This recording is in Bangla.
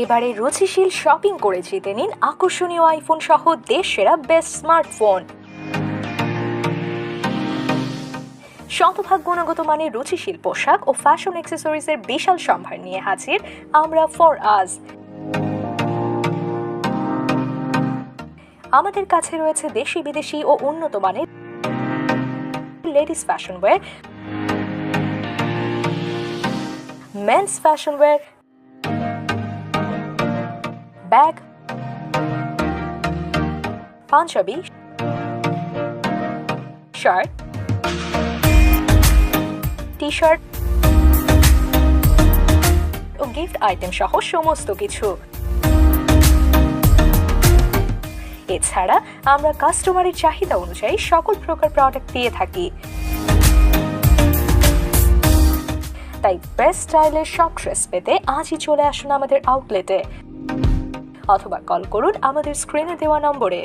এবারে রুচিশীল শপিং করে জিতে নিন আকর্ষণীয় আইফোন সহ দেশ সেরা বেস্ট স্মার্টফোন শতভাগ গুণগত মানের রুচিশীল পোশাক ও ফ্যাশন অ্যাক্সেসরিজের বিশাল সম্ভার নিয়ে হাজির আমরা ফর আজ আমাদের কাছে রয়েছে দেশি, বিদেশি ও উন্নত মানের ladies fashion wear men's fashion wear bag Punjabi shirt T shirt ও গিফট আইটেম সহ সমস্ত কিছু। এছাড়া আমরা কাস্টমারের চাহিদা অনুযায়ী সকল প্রকার প্রোডাক্ট দিয়ে থাকি। তাই বেস্ট স্টাইলের সব ড্রেস পেতে আজই চলে আসুন আমাদের আউটলেটে অথবা কল করুন আমাদের স্ক্রিনে দেওয়া নম্বরে।